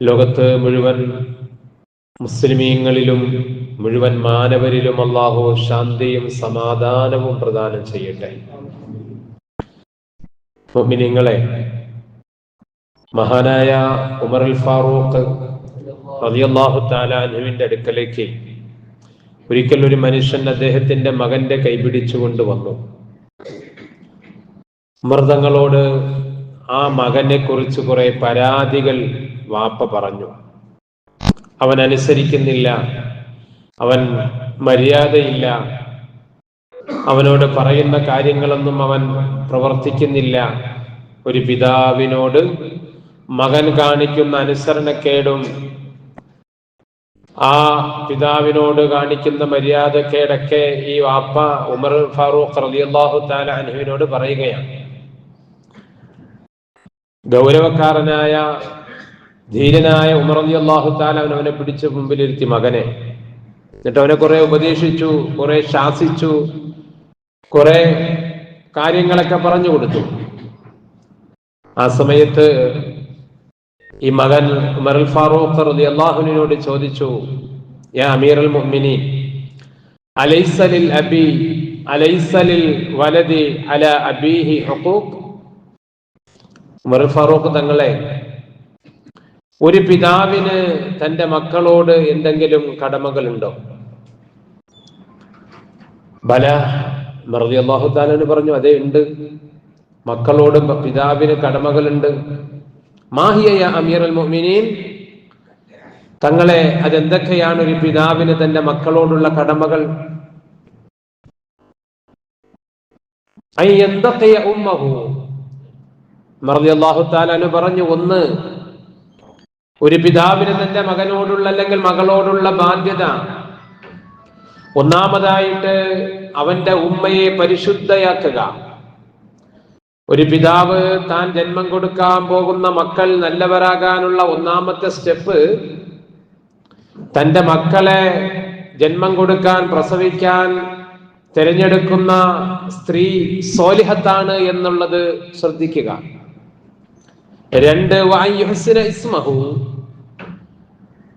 ലോകത്ത് മുഴുവൻ മുസ്ലിമീങ്ങളിലും മുഴുവൻ മാനവരിലും അള്ളാഹു ശാന്തിയും സമാധാനവും പ്രദാനം ചെയ്യട്ടെ. മുഅ്മിനീങ്ങളെ മഹാനായ ഉമർ അൽ ഫാറൂഖ് റളിയല്ലാഹു തആല അടുക്കലേക്ക് ഒരിക്കൽ ഒരു മനുഷ്യൻ അദ്ദേഹത്തിന്റെ മകന്റെ കൈപിടിച്ചുകൊണ്ട് കൊണ്ടുവന്നു മൃതങ്ങളോട് ആ മകനെ കുറിച്ച് കുറെ പരാതികൾ വാപ്പ പറഞ്ഞു. അവൻ അനുസരിക്കുന്നില്ല. അവൻ മര്യാദയില്ല. അവനോട് പറയുന്ന കാര്യങ്ങളൊന്നും അവൻ പ്രവർത്തിക്കുന്നില്ല. ഒരു പിതാവിനോട് മകൻ കാണിക്കുന്ന അനുസരണക്കേടും ആ പിതാവിനോട് കാണിക്കുന്ന മര്യാദക്കേടൊക്കെ ഈ വാപ്പ ഉമർ ഫാറൂഖ് റളിയല്ലാഹു താല അനുവിനോട് പറയുകയാണ്. ഗൗരവക്കാരനായ ധീരനായ ഉമർ അള്ളാഹു തആല അവൻ അവനെ പിടിച്ച് മുമ്പിലിരുത്തി മകനെ. എന്നിട്ട് അവനെ കുറെ ഉപദേശിച്ചു കുറെ ശാസിച്ചു കുറെ കാര്യങ്ങളൊക്കെ പറഞ്ഞു കൊടുത്തു. ആ സമയത്ത് ഈ മകൻ ഉമർ അൽ ഫാറൂഖ് റളിയല്ലാഹുവിനോട് ചോദിച്ചു യാ അമീർ അൽ മുഹ്മിനി അലൈസലിൽ അബി അലൈസലിൽ വലതി അല അബീഹി ഹുഖൂഖ്? ഉമർ ഫാറൂഖ് തങ്ങളെ ഒരു പിതാവിന് തന്റെ മക്കളോട് എന്തെങ്കിലും കടമകളുണ്ടോ? ബല മറുതി അള്ളാഹു പറഞ്ഞു അതേ ഉണ്ട്. മക്കളോട് പിതാവിന് കടമകളുണ്ട്. മാഹിയ അമീർ അൽ മൊമിനീൻ തങ്ങളെ അതെന്തൊക്കെയാണ് ഒരു പിതാവിന് തന്റെ മക്കളോടുള്ള കടമകൾ? എന്തൊക്കെയ ഉമ്മഹു. മറുതി അള്ളാഹു പറഞ്ഞു ഒന്ന് ഒരു പിതാവിന് തന്റെ മകനോടുള്ള അല്ലെങ്കിൽ മകളോടുള്ള ബാധ്യത. ഒന്നാമതായിട്ട് അവന്റെ ഉമ്മയെ പരിശുദ്ധയാക്കുക. ഒരു പിതാവ് താൻ ജന്മം കൊടുക്കാൻ പോകുന്ന മക്കൾ നല്ലവരാകാനുള്ള ഒന്നാമത്തെ സ്റ്റെപ്പ് തന്റെ മക്കളെ ജന്മം കൊടുക്കാൻ പ്രസവിക്കാൻ തിരഞ്ഞെടുക്കുന്ന സ്ത്രീ സോലിഹത്താണ് എന്നുള്ളത് ശ്രദ്ധിക്കുക. രണ്ട് വായുഹസിന ഇസ്മഹു.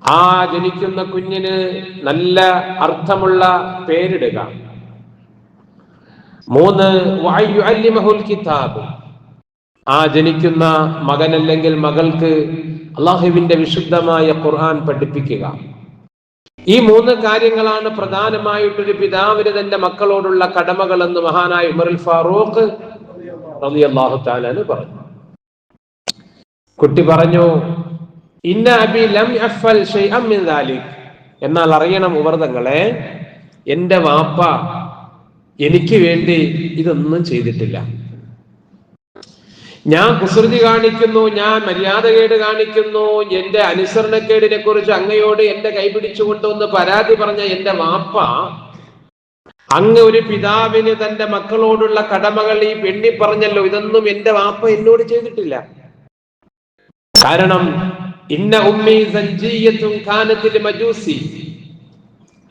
ആ ജനിക്കുന്ന കുഞ്ഞിന് നല്ല അർത്ഥമുള്ള പേരിടുക. മൂന്ന് വായു അല്ലിമഹുൽ കിതാബ്. ആ ജനിക്കുന്ന മകൻ അല്ലെങ്കിൽ മകൾക്ക് അള്ളാഹുവിന്റെ വിശുദ്ധമായ ഖുർആൻ പഠിപ്പിക്കുക. ഈ മൂന്ന് കാര്യങ്ങളാണ് പ്രധാനമായിട്ടൊരു പിതാവിന് തന്റെ മക്കളോടുള്ള കടമകൾ എന്ന് മഹാനായ ഉമറുൽ ഫാറൂഖ് അള്ളാഹു താലു പറഞ്ഞു. കുട്ടി പറഞ്ഞു ഇന്ന അബി ലം അഫൽ എന്നാൽ അറിയണം ഉവർദങ്ങളെ എന്റെ വാപ്പ എനിക്ക് വേണ്ടി ഇതൊന്നും ചെയ്തിട്ടില്ല. ഞാൻ കുസൃതി കാണിക്കുന്നു ഞാൻ മര്യാദകേട് കാണിക്കുന്നു എന്റെ അനുസരണക്കേടിനെ കുറിച്ച് അങ്ങയോട് എന്റെ കൈപിടിച്ചുകൊണ്ടൊന്ന് പരാതി പറഞ്ഞ എന്റെ വാപ്പ അങ്ങ് ഒരു പിതാവിന് തന്റെ മക്കളോടുള്ള കടമകൾ ഈ പെണ്ണി പറഞ്ഞല്ലോ ഇതൊന്നും എന്റെ വാപ്പ എന്നോട് ചെയ്തിട്ടില്ല. കാരണം ഇന്ന കാനത്തിൽ മജൂസി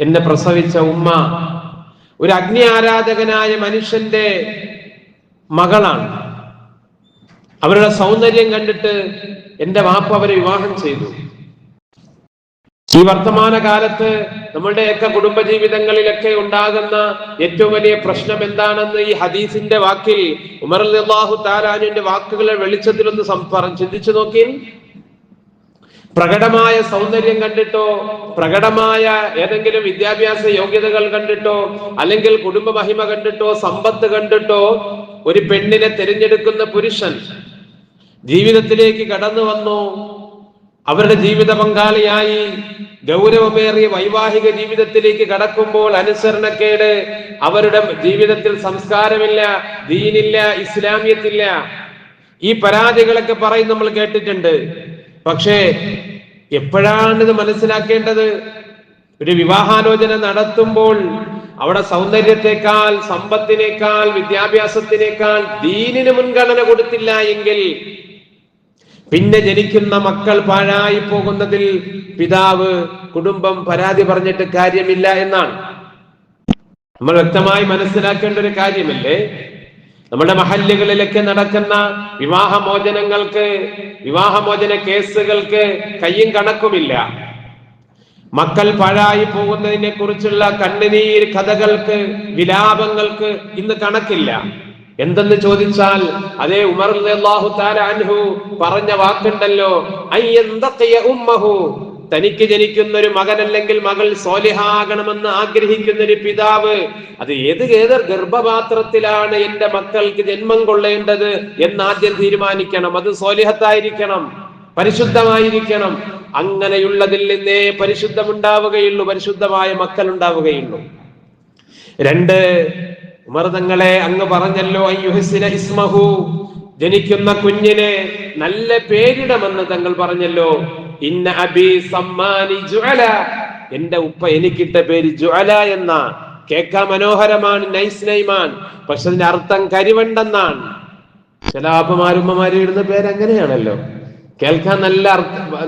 എന്നെ പ്രസവിച്ച ഉമ്മ ഒരു അഗ്നി ആരാധകനായ മനുഷ്യന്റെ മകളാണ്. അവരുടെ സൗന്ദര്യം കണ്ടിട്ട് എന്റെ വാപ്പ അവരെ വിവാഹം ചെയ്തു. ഈ വർത്തമാന കാലത്ത് നമ്മളുടെയൊക്കെ കുടുംബജീവിതങ്ങളിലൊക്കെ ഉണ്ടാകുന്ന ഏറ്റവും വലിയ പ്രശ്നം എന്താണെന്ന് ഈ ഹദീസിന്റെ വാക്കിൽ ഉമർ അള്ളാഹു താരാനുവിന്റെ വാക്കുകളെ വെളിച്ചത്തിലൊന്ന് ചിന്തിച്ചു നോക്കി. പ്രകടമായ സൗന്ദര്യം കണ്ടിട്ടോ പ്രകടമായ ഏതെങ്കിലും വിദ്യാഭ്യാസ യോഗ്യതകൾ കണ്ടിട്ടോ അല്ലെങ്കിൽ കുടുംബ മഹിമ കണ്ടിട്ടോ സമ്പത്ത് കണ്ടിട്ടോ ഒരു പെണ്ണിനെ തിരഞ്ഞെടുക്കുന്ന പുരുഷൻ ജീവിതത്തിലേക്ക് കടന്നു വന്നു. അവരുടെ ജീവിത പങ്കാളിയായി ഗൗരവമേറിയ വൈവാഹിക ജീവിതത്തിലേക്ക് കടക്കുമ്പോൾ അനുസരണക്കേട് അവരുടെ ജീവിതത്തിൽ സംസ്കാരമില്ല ദീനില്ല ഇസ്ലാമിയത്തില്ല. ഈ പരാതികളൊക്കെ പറയും നമ്മൾ കേട്ടിട്ടുണ്ട്. പക്ഷേ എപ്പോഴാണ് ഇത് മനസ്സിലാക്കേണ്ടത്? ഒരു വിവാഹാലോചന നടത്തുമ്പോൾ അവിടെ സൗന്ദര്യത്തെക്കാൾ സമ്പത്തിനേക്കാൾ വിദ്യാഭ്യാസത്തിനേക്കാൾ ദീനിന് മുൻഗണന കൊടുത്തില്ല എങ്കിൽ പിന്നെ ജനിക്കുന്ന മക്കൾ പാഴായി പോകുന്നതിൽ പിതാവ് കുടുംബം പരാതി പറഞ്ഞിട്ട് കാര്യമില്ല എന്നാണ്. നമ്മൾ വ്യക്തമായി മനസ്സിലാക്കേണ്ട ഒരു കാര്യമല്ലേ? നമ്മുടെ മഹല്ലുകളിലൊക്കെ നടക്കുന്ന വിവാഹമോചനങ്ങൾക്ക് വിവാഹമോചന കേസുകൾക്ക് കയ്യും കണക്കുമില്ല. മക്കൾ പാഴായി പോകുന്നതിനെ കുറിച്ചുള്ള കണ്ണുനീർ കഥകൾക്ക് വിലാപങ്ങൾക്ക് ഇന്ന് കണക്കില്ല. എന്തെന്ന് ചോദിച്ചാൽ അതേ ഉമർ അള്ളാഹു പറഞ്ഞ വാക്കുണ്ടല്ലോ ഉമ്മഹു തനിക്ക് ജനിക്കുന്ന ഒരു മകൻ അല്ലെങ്കിൽ മകൾ സോലിഹാകണമെന്ന് ആഗ്രഹിക്കുന്ന ഒരു പിതാവ് അത് ഏത് ഏത് ഗർഭപാത്രത്തിലാണ് എന്റെ മക്കൾക്ക് ജന്മം കൊള്ളേണ്ടത് എന്ന് ആദ്യം തീരുമാനിക്കണം. അത് സോലിഹത്തായിരിക്കണം പരിശുദ്ധമായിരിക്കണം. അങ്ങനെയുള്ളതിൽ നിന്നേ പരിശുദ്ധമുണ്ടാവുകയുള്ളൂ പരിശുദ്ധമായ മക്കൾ ഉണ്ടാവുകയുള്ളൂ രണ്ട് ഉമർതങ്ങളെ അങ്ങ് പറഞ്ഞല്ലോ അയ്യുഹസിന ഇസ്മഹു. ജനിക്കുന്ന കുഞ്ഞിനെ നല്ല പേരിടമെന്ന് തങ്ങൾ പറഞ്ഞല്ലോ. ഇന്ന അബി സമ്മാനി ജുഅല. എന്റെ ഉപ്പ എനിക്കിട്ട പേര് ജുഅല എന്ന. കേക്കാൻ മനോഹരമാണ് നൈസ് നൈമാൻ പക്ഷെ അതിന്റെ അർത്ഥം കരിവണ്ടെന്നാണ്. ചില ആപ്പമാരുമ്മമാര് ഇടുന്ന പേര് അങ്ങനെയാണല്ലോ. കേൾക്കാൻ നല്ല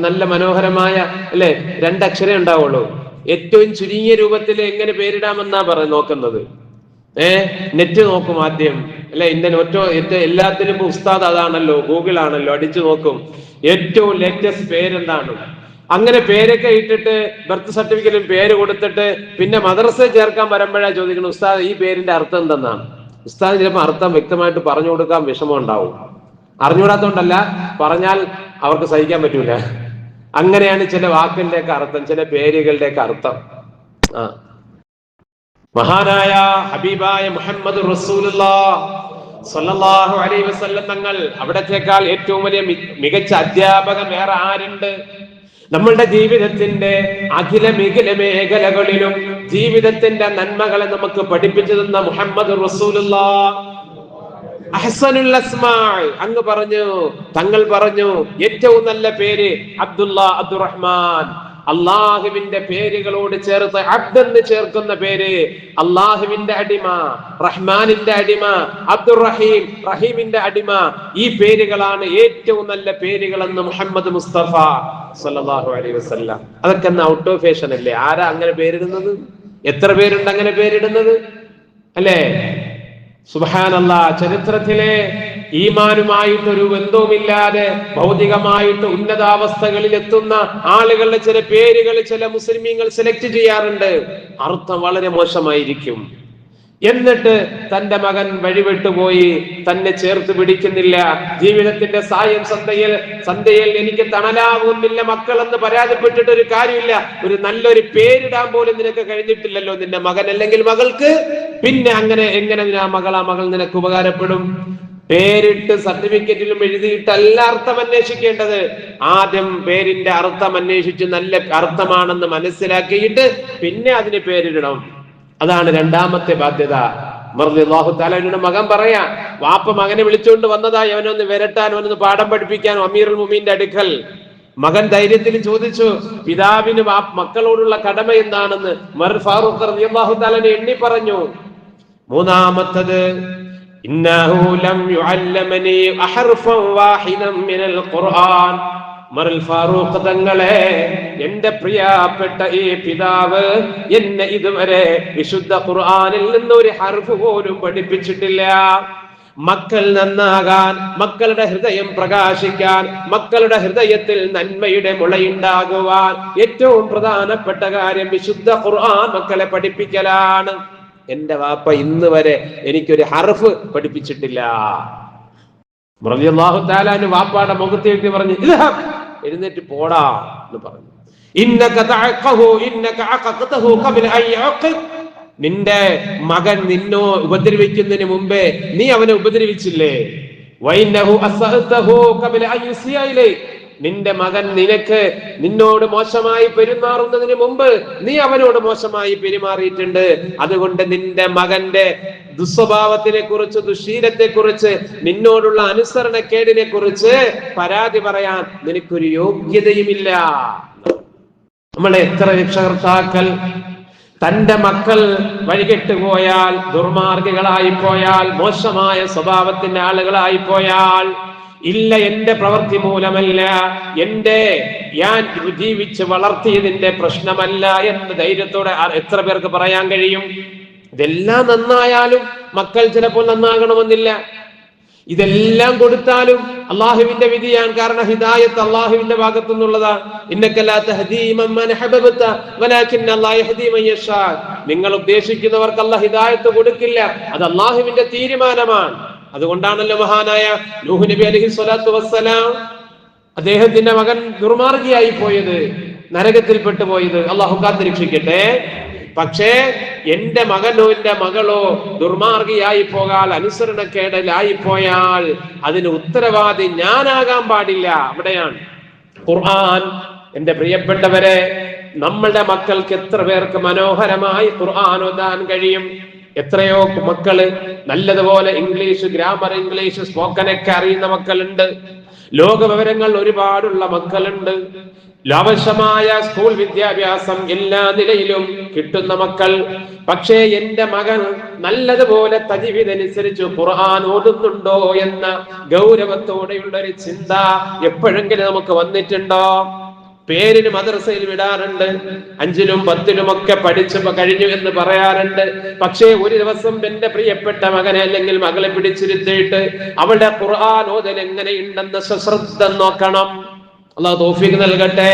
നല്ല മനോഹരമായ അല്ലെ രണ്ടക്ഷരേ ഉണ്ടാവുള്ളൂ. ഏറ്റവും ചുരുങ്ങിയ രൂപത്തിൽ എങ്ങനെ പേരിടാമെന്നാ പറ നോക്കുന്നത്. ഏ നെറ്റ് നോക്കും ആദ്യം. അല്ലെ ഇന്ത്യൻ ഒറ്റ ഏറ്റവും എല്ലാത്തിനും ഉസ്താദ് അതാണല്ലോ ഗൂഗിൾ ആണല്ലോ അടിച്ചു നോക്കും. ഏറ്റവും ലേറ്റസ്റ്റ് പേരെന്താണ്? അങ്ങനെ പേരൊക്കെ ഇട്ടിട്ട് ബർത്ത് സർട്ടിഫിക്കറ്റിൽ പേര് കൊടുത്തിട്ട് പിന്നെ മദ്രസ ചേർക്കാൻ വരുമ്പോഴാണ് ചോദിക്കണം ഉസ്താദ് ഈ പേരിന്റെ അർത്ഥം എന്തെന്നാണ് ഉസ്താദ് ചിലപ്പോൾ അർത്ഥം വ്യക്തമായിട്ട് പറഞ്ഞു കൊടുക്കാൻ വിഷമം ഉണ്ടാവും. അറിഞ്ഞുകൂടാത്തോണ്ടല്ല പറഞ്ഞാൽ അവർക്ക് സഹിക്കാൻ പറ്റൂല. അങ്ങനെയാണ് ചില വാക്കിന്റെ ഒക്കെ അർത്ഥം ചില പേരുകളുടെ ഒക്കെ അർത്ഥം. ആ. മഹാനായ ഹബീബായ മുഹമ്മദ് അലൈഹി വസല്ലം തങ്ങൾ അവിടത്തേക്കാൾ ഏറ്റവും വലിയ മികച്ച അധ്യാപകൻ വേറെ ആരുണ്ട്? നമ്മളുടെ ജീവിതത്തിന്റെ അഖില മികല മേഖലകളിലും ജീവിതത്തിന്റെ നന്മകളെ നമുക്ക് പഠിപ്പിച്ചു തന്ന മുഹമ്മദ് അഹ്സനുൽ അങ്ങ് പറഞ്ഞു തങ്ങൾ പറഞ്ഞു ഏറ്റവും നല്ല പേര് അബ്ദുള്ള അബ്ദുറഹ്മാൻ. അള്ളാഹുവിന്റെ പേരുകളോട് ചേർത്ത് അബ്ദെന്ന് ചേർക്കുന്ന പേര് അള്ളാഹുവിന്റെ അടിമ റഹ്മാനിന്റെ അടിമ അബ്ദുറഹീം റഹീമിന്റെ അടിമ. ഈ പേരുകളാണ് ഏറ്റവും നല്ല പേരുകളെന്ന് മുഹമ്മദ് മുസ്തഫ സല്ലല്ലാഹു അലൈഹി വസല്ലം. അതൊക്കെ ഔട്ട് ഓഫ് ഫേഷൻ അല്ലേ? ആരാ അങ്ങനെ പേരിടുന്നത്? എത്ര പേരുണ്ട് അങ്ങനെ പേരിടുന്നത്? അല്ലേ? സുബാനല്ല ചരിത്രത്തിലെ ഈമാനുമായിട്ടൊരു ബന്ധവുമില്ലാതെ ഭൗതികമായിട്ട് ഉന്നതാവസ്ഥകളിൽ എത്തുന്ന ആളുകളുടെ ചില പേരുകൾ ചില മുസ്ലിമീങ്ങൾ സെലക്ട് ചെയ്യാറുണ്ട്. അർത്ഥം വളരെ മോശമായിരിക്കും. എന്നിട്ട് തന്റെ മകൻ വഴിവിട്ടുപോയി തന്നെ ചേർത്ത് പിടിക്കുന്നില്ല. ജീവിതത്തിന്റെ സായം സന്ധ്യയിൽ സന്ധ്യയിൽ എനിക്ക് തണലാവുന്നില്ല മക്കളെന്ന് പരാതിപ്പെട്ടിട്ട് ഒരു കാര്യമില്ല. ഒരു നല്ലൊരു പേരിടാൻ പോലും നിനക്ക് കഴിഞ്ഞിട്ടില്ലല്ലോ നിന്റെ മകൻ അല്ലെങ്കിൽ മകൾക്ക്. പിന്നെ അങ്ങനെ എങ്ങനെ ആ മകൾ ആ മകൾ നിനക്ക് ഉപകാരപ്പെടും? പേരിട്ട് സർട്ടിഫിക്കറ്റിലും എഴുതിയിട്ടല്ല അർത്ഥം അന്വേഷിക്കേണ്ടത്. ആദ്യം പേരിന്റെ അർത്ഥം അന്വേഷിച്ച് നല്ല അർത്ഥമാണെന്ന് മനസ്സിലാക്കിയിട്ട് പിന്നെ അതിന് പേരിടണം. അതാണ് രണ്ടാമത്തെ ബാധ്യത. താലാനോട് മകൻ പറയാ വാപ്പ മകനെ വിളിച്ചുകൊണ്ട് വന്നതായി അവനൊന്ന് വരട്ടാൻ അവനൊന്ന് പാഠം പഠിപ്പിക്കാൻ അമീറുൽ മുമീന്റെ അടുക്കൽ. മകൻ ധൈര്യത്തിൽ ചോദിച്ചു പിതാവിന് മക്കളോടുള്ള കടമ എന്താണെന്ന്? മർ ഫാറൂഖ് റളിയല്ലാഹു എണ്ണി പറഞ്ഞു മൂന്നാമത്തത് ഇന്നഹു ലം യുഅല്ലമനി അഹർഫൻ വാഹിദൻ മിനൽ ഖുർആൻ. മറൽ ഫാറൂഖ് തങ്ങളെ എന്റെ പ്രിയപ്പെട്ട ഈ പിതാവ് എന്നെ ഇതുവരെ വിശുദ്ധ ഖുർആാനിൽ നിന്ന് ഒരു ഹർഫ് പോലും പഠിപ്പിച്ചിട്ടില്ല. മക്കൾ നന്നാകാൻ മക്കളുടെ ഹൃദയം പ്രകാശിക്കാൻ മക്കളുടെ ഹൃദയത്തിൽ നന്മയുടെ മുളയുണ്ടാകുവാൻ ഏറ്റവും പ്രധാനപ്പെട്ട കാര്യം വിശുദ്ധ ഖുർആൻ മക്കളെ പഠിപ്പിക്കലാണ്. എന്റെ വാപ്പ ഇന്ന് വരെ എനിക്കൊരു ഹർഫ് പഠിപ്പിച്ചിട്ടില്ല. വാപ്പാടെ മുഖത്തേക്ക് പറഞ്ഞു എഴുന്നേറ്റ് പോടാ എന്ന് പറഞ്ഞു. നിന്റെ മകൻ നിന്നോ ഉപദ്രവിക്കുന്നതിന് മുമ്പേ നീ അവനെ ഉപദ്രവിച്ചില്ലേ? നിന്റെ മകൻ നിനക്ക് നിന്നോട് മോശമായി പെരുമാറുന്നതിന് മുമ്പ് നീ അവനോട് മോശമായി പെരുമാറിയിട്ടുണ്ട്. അതുകൊണ്ട് നിന്റെ മകന്റെ ദുസ്വഭാവത്തിനെ കുറിച്ച് ദുശീലത്തെ കുറിച്ച് നിന്നോടുള്ള അനുസരണക്കേടിനെ കുറിച്ച് പരാതി പറയാൻ നിനക്കൊരു യോഗ്യതയുമില്ല. നമ്മളെ എത്ര രക്ഷകർത്താക്കൾ തന്റെ മക്കൾ വഴികെട്ടു പോയാൽ ദുർമാർഗികളായി പോയാൽ മോശമായ സ്വഭാവത്തിന്റെ ആളുകളായി പോയാൽ ഇല്ല എന്റെ പ്രവൃത്തി മൂലമല്ല. എന്റെ ഞാൻ ജീവിച്ച് വളർത്തിയതിന്റെ പ്രശ്നമല്ല എന്ന് ധൈര്യത്തോടെ എത്ര പേർക്ക് പറയാൻ കഴിയും? ഇതെല്ലാം നന്നായാലും മക്കൾ ചിലപ്പോൾ നന്നാകണമെന്നില്ല. ഇതെല്ലാം കൊടുത്താലും അള്ളാഹുവിന്റെ വിധിയാണ്. കാരണം ഹിദായത്ത് അള്ളാഹുവിന്റെ ഭാഗത്തു നിന്നുള്ളതാണ് നിങ്ങൾ ഉദ്ദേശിക്കുന്നവർക്ക് അല്ല ഹിദായത്ത് കൊടുക്കില്ല. അത് അള്ളാഹുവിന്റെ തീരുമാനമാണ്. അതുകൊണ്ടാണല്ലോ മഹാനായ നൂഹ് നബി അലഹി സ്വലാത്തു വസ്സലാം അദ്ദേഹത്തിന്റെ മകൻ ദുർമാർഗിയായി പോയത് നരകത്തിൽപ്പെട്ടു പോയത്. അള്ളാഹു കാത്തിരക്ഷിക്കട്ടെ. പക്ഷേ എന്റെ മകനോ എന്റെ മകളോ ദുർമാർഗിയായി പോകാൽ അനുസരണക്കേടലായി പോയാൽ അതിന് ഉത്തരവാദി ഞാനാകാൻ പാടില്ല. അവിടെയാണ് ഖുർആൻ. എന്റെ പ്രിയപ്പെട്ടവരെ നമ്മളുടെ മക്കൾക്ക് എത്ര പേർക്ക് മനോഹരമായി ഖുർആൻ ഓതാൻ കഴിയും? എത്രയോ മക്കൾ നല്ലതുപോലെ ഇംഗ്ലീഷ് ഗ്രാമർ ഇംഗ്ലീഷ് സ്പോക്കനൊക്കെ അറിയുന്ന മക്കളുണ്ട്. ലോക വിവരങ്ങൾ ഒരുപാടുള്ള മക്കളുണ്ട്. ആവശ്യമായ സ്കൂൾ വിദ്യാഭ്യാസം എല്ലാ നിലയിലും കിട്ടുന്ന മക്കൾ. പക്ഷേ എന്റെ മകൻ നല്ലതുപോലെ തജിവിതനുസരിച്ച് ഖുർആൻ ഓതുന്നുണ്ടോ എന്ന ഗൗരവത്തോടെയുള്ള ഒരു ചിന്ത എപ്പോഴെങ്കിലും നമുക്ക് വന്നിട്ടുണ്ടോ? പേരിന് മദ്രസയിൽ വിടാറുണ്ട്. അഞ്ചിലും പത്തിലും ഒക്കെ പഠിച്ചു കഴിഞ്ഞു എന്ന് പറയാറുണ്ട്. പക്ഷേ ഒരു ദിവസം എന്റെ പ്രിയപ്പെട്ട മകനെ അല്ലെങ്കിൽ മകളെ പിടിച്ചിരുത്തിയിട്ട് അവളുടെ എങ്ങനെ എങ്ങനെയുണ്ടെന്ന് സശ്രദ്ധ നോക്കണം. തോഫിക്ക് നൽകട്ടെ.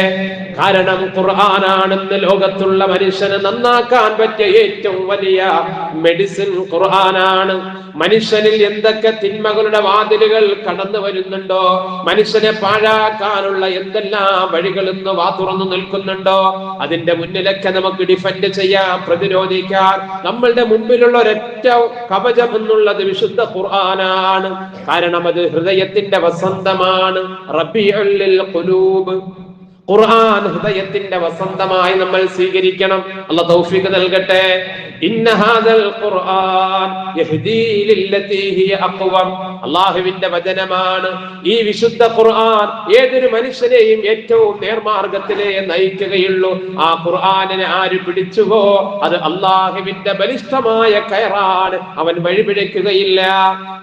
കാരണം ഖുർആനാണെന്ന് ലോകത്തുള്ള മനുഷ്യന് നന്നാക്കാൻ പറ്റിയ ഏറ്റവും വലിയ മെഡിസിൻ ഖുർആനാണ്. മനുഷ്യനിൽ എന്തൊക്കെ തിന്മകളുടെ വാതിലുകൾ കടന്നു വരുന്നുണ്ടോ? മനുഷ്യനെ പാഴാക്കാനുള്ള എന്തെല്ലാം വഴികൾ ഇന്ന് വാ തുറന്നു നിൽക്കുന്നുണ്ടോ? അതിന്റെ മുന്നിലൊക്കെ നമുക്ക് ഡിഫൻഡ് ചെയ്യാം പ്രതിരോധിക്കാൻ നമ്മളുടെ മുമ്പിലുള്ള ഒരൊറ്റ കവചം എന്നുള്ളത് വിശുദ്ധ ഖുർആനാണ്. കാരണം അത് ഹൃദയത്തിന്റെ വസന്തമാണ്. റബിയുൽ ഖുലൂബ്. ഖുർആൻ ഹൃദയത്തിന്റെ വസന്തമായി നമ്മൾ സ്വീകരിക്കണം. അല്ല തൗഫീഖ് നൽകട്ടെ. ഇന്ന ഹാദൽ ഖുർആൻ യഹ്ദീ ലില്ലതി ഹിയ അഖ്വം. അല്ലാഹുവിന്റെ വചനമാണ് ഈ വിശുദ്ധ ഖുർആൻ ഏതൊരു മനുഷ്യനെയും ഏറ്റവും നേർമാർഗത്തിലേ നയിക്കുകയുള്ളൂ. ആ ഖുർആനിനെ ആര് പിടിച്ചുവോ അത് അല്ലാഹുവിന്റെ ബലിഷ്ഠമായ കയറാണ്. അവൻ വഴിപിഴയ്ക്കുകയില്ല.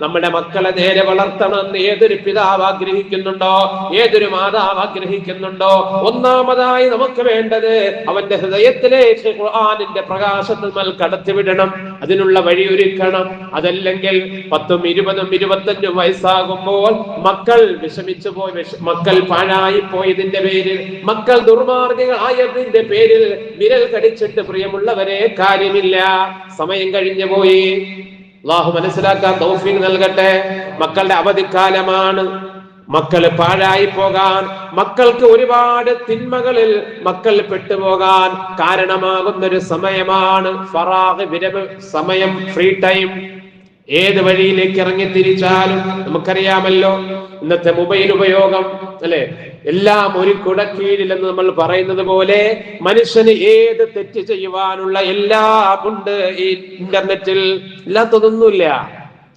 നമ്മുടെ മക്കളെ നേരെ വളർത്തണമെന്ന് ഏതൊരു പിതാവ് ആഗ്രഹിക്കുന്നുണ്ടോ? ഏതൊരു മാതാവ് ആഗ്രഹിക്കുന്നുണ്ടോ? ഒന്നാമതായി നമുക്ക് വേണ്ടത് അവന്റെ ഹൃദയത്തിലേക്ക് ഖുർആാനിന്റെ പ്രകാശത്തിൽ കടത്തിവിടണം. അതിനുള്ള വഴി ഒരുക്കണം അതല്ലെങ്കിൽ പത്തും ഇരുപതും ഇരുപത്തഞ്ചും വയസ്സാകുമ്പോൾ മക്കൾ വിഷമിച്ചു പോയി മക്കൾ പാഴായി പോയതിന്റെ പേരിൽ മക്കൾ ദുർമാർഗികളായതിന്റെ പേരിൽ വിരൽ കടിച്ചിട്ട് പ്രിയമുള്ളവരെ കാര്യമില്ല. സമയം കഴിഞ്ഞു പോയി. അള്ളാഹു മനസ്സിലാക്കാൻ നൽകട്ടെ. മക്കളുടെ അവധിക്കാലമാണ്. മക്കൾ പാഴായി പോകാൻ മക്കൾക്ക് ഒരുപാട് തിന്മകളിൽ മക്കൾ പെട്ടുപോകാൻ കാരണമാകുന്ന ഒരു സമയമാണ് ഫറാഹ് വിരവ് സമയം ഫ്രീ ടൈം ഏത് വഴിയിലേക്ക് ഇറങ്ങി തിരിച്ചാലും നമുക്കറിയാമല്ലോ ഇന്നത്തെ മൊബൈൽ ഉപയോഗം അല്ലെ? എല്ലാം ഒരു കുടക്കീഴിൽ എന്ന് നമ്മൾ പറയുന്നത് പോലെ മനുഷ്യന് ഏത് തെറ്റ് ചെയ്യുവാനുള്ള എല്ലാ ഉണ്ട് ഈ ഇന്റർനെറ്റിൽ ഇല്ലാത്തതൊന്നുമില്ല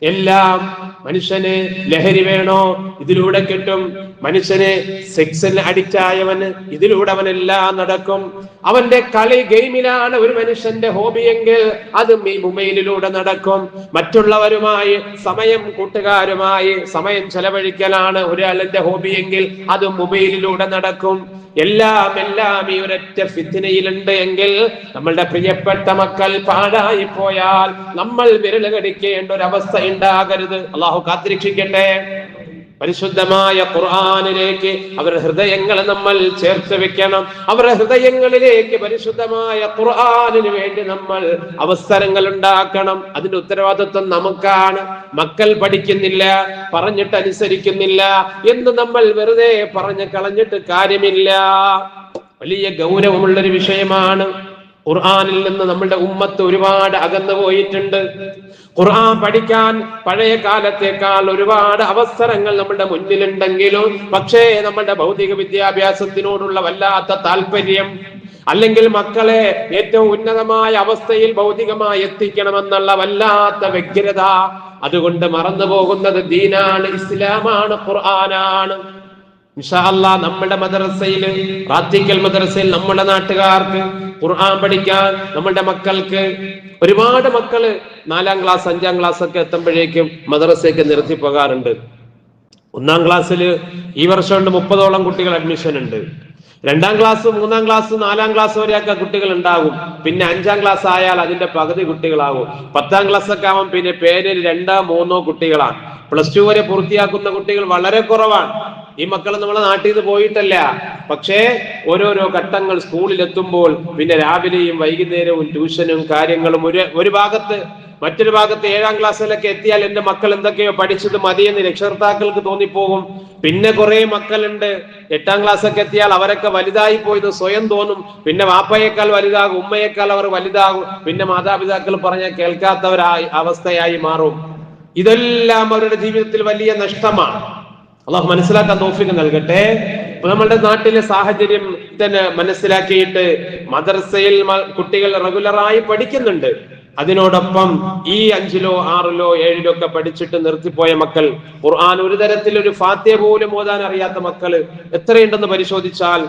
എല്ലാം മനുഷ്യന് ലഹരി വേണോ? ഇതിലൂടെ കിട്ടും. മനുഷ്യന് സെക്സിന് അഡിക്റ്റ് ആയവന് ഇതിലൂടെ അവനെല്ലാം നടക്കും. അവന്റെ കളി ഗെയിമിലാണ് ഒരു മനുഷ്യന്റെ ഹോബിയെങ്കിൽ അതും ഈ മൊബൈലിലൂടെ നടക്കും. മറ്റുള്ളവരുമായി സമയം കൂട്ടുകാരുമായി സമയം ചെലവഴിക്കലാണ് ഒരാളിന്റെ ഹോബിയെങ്കിൽ അതും മൊബൈലിലൂടെ നടക്കും. എല്ലാം എല്ലാം ഈ ഒരൊറ്റ ഫിത്തിനയിലുണ്ട് എങ്കിൽ നമ്മളുടെ പ്രിയപ്പെട്ട മക്കൾ പാടായി പോയാൽ നമ്മൾ വിരൽ കടിക്കേണ്ട ഒരു അവസ്ഥ ഉണ്ടാകരുത്. അള്ളാഹു കാത്തിരക്ഷിക്കട്ടെ. പരിശുദ്ധമായ ഖുർആാനിലേക്ക് അവരുടെ ഹൃദയങ്ങളെ നമ്മൾ ചേർത്ത് വെക്കണം. അവരുടെ ഹൃദയങ്ങളിലേക്ക് പരിശുദ്ധമായ ഖുർആാനിന് വേണ്ടി നമ്മൾ അവസരങ്ങൾ ഉണ്ടാക്കണം. അതിന്റെ ഉത്തരവാദിത്വം നമുക്കാണ്. മക്കൾ പഠിക്കുന്നില്ല പറഞ്ഞിട്ട് അനുസരിക്കുന്നില്ല എന്ന് നമ്മൾ വെറുതെ പറഞ്ഞു കളഞ്ഞിട്ട് കാര്യമില്ല. വലിയ ഗൗരവമുള്ളൊരു വിഷയമാണ്. ഖുർആനിൽ നിന്ന് നമ്മളുടെ ഉമ്മത്ത് ഒരുപാട് അകന്നു പോയിട്ടുണ്ട്. ഖുർആൻ പഠിക്കാൻ പഴയ കാലത്തേക്കാൾ ഒരുപാട് അവസരങ്ങൾ നമ്മുടെ മുന്നിലുണ്ടെങ്കിലും പക്ഷേ നമ്മുടെ ഭൗതിക വിദ്യാഭ്യാസത്തിനോടുള്ള വല്ലാത്ത താല്പര്യം അല്ലെങ്കിൽ മക്കളെ ഏറ്റവും ഉന്നതമായ അവസ്ഥയിൽ ഭൗതികമായി എത്തിക്കണമെന്നുള്ള വല്ലാത്ത വ്യഗ്രത അതുകൊണ്ട് മറന്നു പോകുന്നത് ദീനാണ് ഇസ്ലാമാണ് ഖുർആനാണ്. ഇൻഷാ നമ്മുടെ മദ്രസയിൽ പ്രാക്ടിക്കൽ മദ്രസയിൽ നമ്മുടെ നാട്ടുകാർക്ക് ഖുർആൻ പഠിക്കാൻ നമ്മളുടെ മക്കൾക്ക് ഒരുപാട് മക്കൾ നാലാം ക്ലാസ് അഞ്ചാം ക്ലാസ് ഒക്കെ എത്തുമ്പോഴേക്കും മദ്രസയ്ക്ക് നിർത്തി പോകാറുണ്ട്. ഒന്നാം ക്ലാസ്സിൽ ഈ വർഷം ഉണ്ട് മുപ്പതോളം കുട്ടികൾ അഡ്മിഷൻ ഉണ്ട്. രണ്ടാം ക്ലാസ് മൂന്നാം ക്ലാസ് നാലാം ക്ലാസ് വരെയൊക്കെ കുട്ടികൾ ഉണ്ടാകും. പിന്നെ അഞ്ചാം ക്ലാസ് ആയാൽ അതിന്റെ പകുതി കുട്ടികളാകും. പത്താം ക്ലാസ് ഒക്കെ ആവും പിന്നെ പേരിൽ രണ്ടോ മൂന്നോ കുട്ടികളാണ്. പ്ലസ് ടു വരെ പൂർത്തിയാക്കുന്ന കുട്ടികൾ വളരെ കുറവാണ്. ഈ മക്കൾ നമ്മളെ നാട്ടിൽ നിന്ന് പോയിട്ടല്ല. പക്ഷേ ഓരോരോ ഘട്ടങ്ങൾ സ്കൂളിൽ എത്തുമ്പോൾ പിന്നെ രാവിലെയും വൈകുന്നേരവും ട്യൂഷനും കാര്യങ്ങളും ഒരു ഒരു ഭാഗത്ത് മറ്റൊരു ഭാഗത്ത് ഏഴാം ക്ലാസ്സിലൊക്കെ എത്തിയാൽ എന്റെ മക്കൾ എന്തൊക്കെയോ പഠിച്ചത് മതിയെന്ന് രക്ഷകർത്താക്കൾക്ക് തോന്നിപ്പോകും. പിന്നെ കുറെ മക്കളുണ്ട്. എട്ടാം ക്ലാസ്സൊക്കെ എത്തിയാൽ അവരൊക്കെ വലുതായി പോയത് സ്വയം തോന്നും. പിന്നെ വാപ്പയേക്കാൾ വലുതാകും ഉമ്മയേക്കാൾ അവർ വലുതാകും. പിന്നെ മാതാപിതാക്കൾ പറഞ്ഞ കേൾക്കാത്തവരായി അവസ്ഥയായി മാറും. ഇതെല്ലാം അവരുടെ ജീവിതത്തിൽ വലിയ നഷ്ടമാണ്. അള്ളാഹു മനസ്സിലാക്കാൻ തോഫിക്ക് നൽകട്ടെ. ഇപ്പൊ നമ്മുടെ നാട്ടിലെ സാഹചര്യം തന്നെ മനസ്സിലാക്കിയിട്ട് മദർസയിൽ കുട്ടികൾ റെഗുലറായി പഠിക്കുന്നുണ്ട്. അതിനോടൊപ്പം ഈ അഞ്ചിലോ ആറിലോ ഏഴിലോ ഒക്കെ പഠിച്ചിട്ട് നിർത്തിപ്പോയ മക്കൾ ഖുർആൻ ഒരു തരത്തിൽ ഒരു ഫാത്യ പോലും ഓതാൻ അറിയാത്ത മക്കൾ എത്രയുണ്ടെന്ന് പരിശോധിച്ചാൽ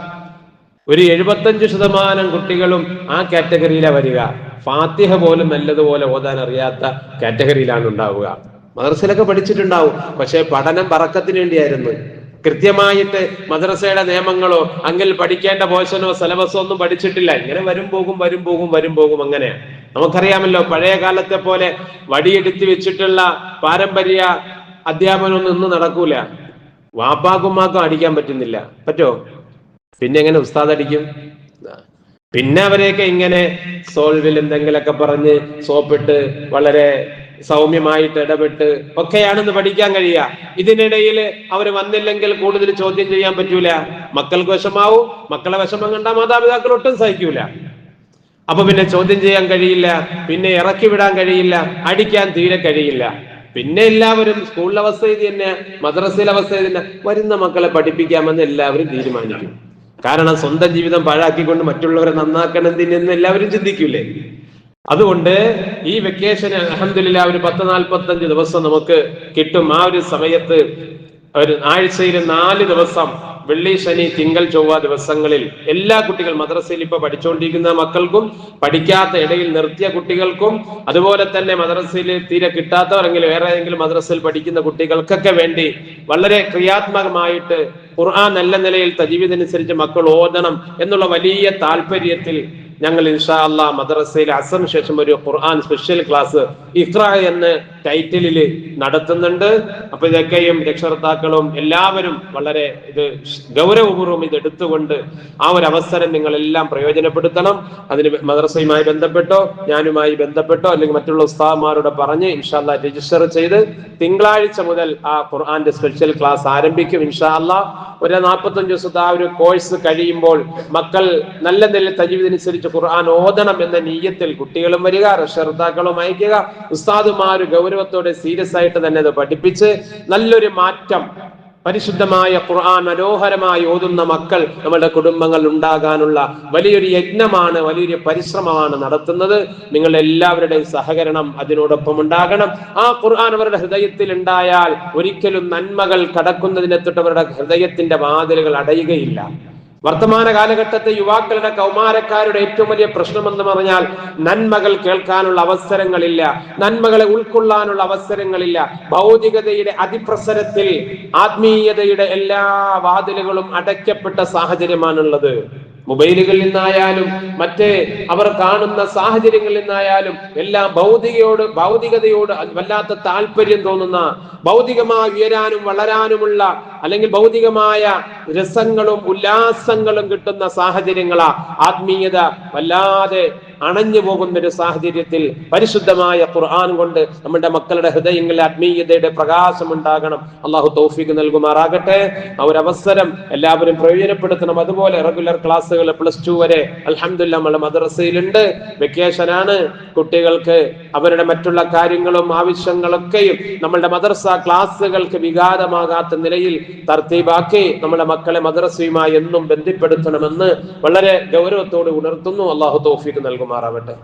ഒരു എഴുപത്തഞ്ച് ശതമാനം കുട്ടികളും ആ കാറ്റഗറിയിലാണ് വരിക. ഫാത്തിഹ പോലും നല്ലതുപോലെ ഓതാൻ അറിയാത്ത കാറ്റഗറിയിലാണ് ഉണ്ടാവുക. മദർസിലൊക്കെ പഠിച്ചിട്ടുണ്ടാവും. പക്ഷെ പഠനം പറക്കത്തിന് വേണ്ടിയായിരുന്നു. കൃത്യമായിട്ട് മദ്രസയുടെ നിയമങ്ങളോ അങ്ങിൽ പഠിക്കേണ്ട പോഷനോ സിലബസോ ഒന്നും പഠിച്ചിട്ടില്ല. ഇങ്ങനെ വരും പോകും വരും പോകും വരും പോകും അങ്ങനെയാണ് നമുക്കറിയാമല്ലോ പഴയ കാലത്തെ പോലെ വടിയെടുത്ത് വെച്ചിട്ടുള്ള പാരമ്പര്യ അധ്യാപനമൊന്നും ഇന്ന് നടക്കൂല. വാപ്പാക്കുമാക്കും അടിക്കാൻ പറ്റുന്നില്ല. പറ്റോ? പിന്നെ എങ്ങനെ ഉസ്താദ് അടിക്കും? പിന്നെ അവരെയൊക്കെ ഇങ്ങനെ സോൾവിൽ എന്തെങ്കിലുമൊക്കെ പറഞ്ഞ് സോപ്പിട്ട് വളരെ സൗമ്യമായിട്ട് ഇടപെട്ട് ഒക്കെയാണെന്ന് പഠിക്കാൻ കഴിയുക ഇതിനിടയിൽ അവർ വന്നില്ലെങ്കിൽ കൂടുതൽ ചോദ്യം ചെയ്യാൻ പറ്റൂല. മക്കൾക്ക് വിഷമാവും. മക്കളെ വിഷമം കണ്ട മാതാപിതാക്കൾ ഒട്ടും സഹിക്കൂല. അപ്പൊ പിന്നെ ചോദ്യം ചെയ്യാൻ കഴിയില്ല. പിന്നെ ഇറക്കി വിടാൻ കഴിയില്ല. അടിക്കാൻ തീരെ കഴിയില്ല. പിന്നെ എല്ലാവരും സ്കൂളിലെ അവസ്ഥ ഇത് തന്നെ മദ്രസയിലെ അവസ്ഥ ഇത് തന്നെ. വരുന്ന മക്കളെ പഠിപ്പിക്കാമെന്ന് എല്ലാവരും തീരുമാനിക്കും. കാരണം സ്വന്തം ജീവിതം പാഴാക്കിക്കൊണ്ട് മറ്റുള്ളവരെ നന്നാക്കണമെന്ന് എല്ലാവരും ചിന്തിക്കൂലേ? അതുകൊണ്ട് ഈ വെക്കേഷൻ അഹമ്മദില്ല ഒരു പത്ത് നാൽപ്പത്തഞ്ച് ദിവസം നമുക്ക് കിട്ടും. ആ ഒരു സമയത്ത് ഒരു ആഴ്ചയിൽ നാല് ദിവസം വെള്ളി ശനി തിങ്കൾ ചൊവ്വ ദിവസങ്ങളിൽ എല്ലാ കുട്ടികൾ മദ്രസയിൽ ഇപ്പൊ പഠിച്ചുകൊണ്ടിരിക്കുന്ന മക്കൾക്കും പഠിക്കാത്ത ഇടയിൽ നിർത്തിയ കുട്ടികൾക്കും അതുപോലെ തന്നെ മദ്രസയിൽ തീരെ കിട്ടാത്തവരെങ്കിൽ വേറെ ഏതെങ്കിലും മദ്രസയിൽ പഠിക്കുന്ന കുട്ടികൾക്കൊക്കെ വേണ്ടി വളരെ ക്രിയാത്മകമായിട്ട് ഖുർആൻ നല്ല നിലയിൽ തജീവിതനുസരിച്ച് മക്കൾ ഓതണം എന്നുള്ള വലിയ താല്പര്യത്തിൽ ഞങ്ങൾ ഇൻഷാ അല്ലാ മദ്രസയിൽ അസറിന് ശേഷം ഒരു ഖുർആൻ സ്പെഷ്യൽ ക്ലാസ് ഇഖ്ര എന്ന ടൈറ്റിലിൽ നടത്തുന്നുണ്ട്. അപ്പൊ ഇതൊക്കെയും രക്ഷകർത്താക്കളും എല്ലാവരും വളരെ ഇത് ഗൗരവപൂർവം ഇത് എടുത്തുകൊണ്ട് ആ ഒരു അവസരം നിങ്ങളെല്ലാം പ്രയോജനപ്പെടുത്തണം. അതിന് മദ്രസയുമായി ബന്ധപ്പെട്ടോ ഞാനുമായി ബന്ധപ്പെട്ടോ അല്ലെങ്കിൽ മറ്റുള്ള ഉസ്താദ്മാരോട് പറഞ്ഞ് ഇൻഷാല്ല രജിസ്റ്റർ ചെയ്ത് തിങ്കളാഴ്ച മുതൽ ആ ഖുർആന്റെ സ്പെഷ്യൽ ക്ലാസ് ആരംഭിക്കും ഇൻഷാല്ല ഒരു നാൽപ്പത്തഞ്ച് ദിവസത്തെ ആ ഒരു കോഴ്സ് കഴിയുമ്പോൾ മക്കൾ നല്ല നില തജീവിതനുസരിച്ച് ഖുർആൻ ഓതണം എന്ന നീയത്തിൽ കുട്ടികളും വരിക രക്ഷകർത്താക്കളും അയക്കുക ഉസ്താദുമാർ ഗൗരവത്തോടെ സീരിയസ് ആയിട്ട് തന്നെ അത് പഠിപ്പിച്ച് നല്ലൊരു മാറ്റം പരിശുദ്ധമായ ഖുർആൻ മനോഹരമായി ഓതുന്ന മക്കൾ നമ്മുടെ കുടുംബങ്ങൾ ഉണ്ടാകാനുള്ള വലിയൊരു യജ്ഞമാണ് വലിയൊരു പരിശ്രമമാണ് നടത്തുന്നത്. നിങ്ങൾ എല്ലാവരുടെയും സഹകരണം അതിനോടൊപ്പം ഉണ്ടാകണം. ആ ഖുർആൻ അവരുടെ ഹൃദയത്തിൽ ഉണ്ടായാൽ ഒരിക്കലും നന്മകൾ കടക്കുന്നതിനെ തൊട്ട് അവരുടെ ഹൃദയത്തിന്റെ വാതിലുകൾ അടയുകയില്ല. വർത്തമാന കാലഘട്ടത്തെ യുവാക്കളുടെ കൗമാരക്കാരുടെ ഏറ്റവും വലിയ പ്രശ്നമെന്ന് പറഞ്ഞാൽ നന്മകൾ കേൾക്കാനുള്ള അവസരങ്ങളില്ല നന്മകളെ ഉൾക്കൊള്ളാനുള്ള അവസരങ്ങളില്ല. ഭൗതികതയുടെ അതിപ്രസരത്തിൽ ആത്മീയതയുടെ എല്ലാ വാതിലുകളും അടയ്ക്കപ്പെട്ട സാഹചര്യമാണുള്ളത്. മൊബൈലുകളിൽ നിന്നായാലും മറ്റേ അവർ കാണുന്ന സാഹചര്യങ്ങളിൽ നിന്നായാലും എല്ലാം ഭൗതികയോട് ഭൗതികതയോട് വല്ലാത്ത താല്പര്യം തോന്നുന്ന ഭൗതികമായി ഉയരാനും വളരാനുമുള്ള അല്ലെങ്കിൽ ഭൗതികമായ രസങ്ങളും ഉല്ലാസങ്ങളും കിട്ടുന്ന സാഹചര്യങ്ങളാ ആത്മീയത വല്ലാതെ അണഞ്ഞു പോകുന്ന ഒരു സാഹചര്യത്തിൽ പരിശുദ്ധമായ ഖുർആൻ കൊണ്ട് നമ്മുടെ മക്കളുടെ ഹൃദയങ്ങളിൽ ആത്മീയതയുടെ പ്രകാശം ഉണ്ടാകണം അള്ളാഹു തൗഫീഖ് നൽകുമാറാകട്ടെ. ആ ഒരു അവസരം എല്ലാവരും പ്രയോജനപ്പെടുത്തണം. അതുപോലെ റെഗുലർ ക്ലാസ്സുകൾ പ്ലസ് ടു വരെ അലഹമില്ല നമ്മുടെ മദ്രസയിലുണ്ട്. വെക്കേഷൻ ആണ്. കുട്ടികൾക്ക് അവരുടെ മറ്റുള്ള കാര്യങ്ങളും ആവശ്യങ്ങളൊക്കെയും നമ്മളുടെ മദ്രസ ക്ലാസ്സുകൾക്ക് വികാരമാകാത്ത നിലയിൽ തർത്തീബാക്കി നമ്മുടെ മക്കളെ മദ്രസയുമായി എന്നും ബന്ധപ്പെടുത്തണമെന്ന് വളരെ ഗൗരവത്തോട് ഉണർത്തുന്നു. അള്ളാഹു തൗഫീഖ് മാറാവട്ടെ.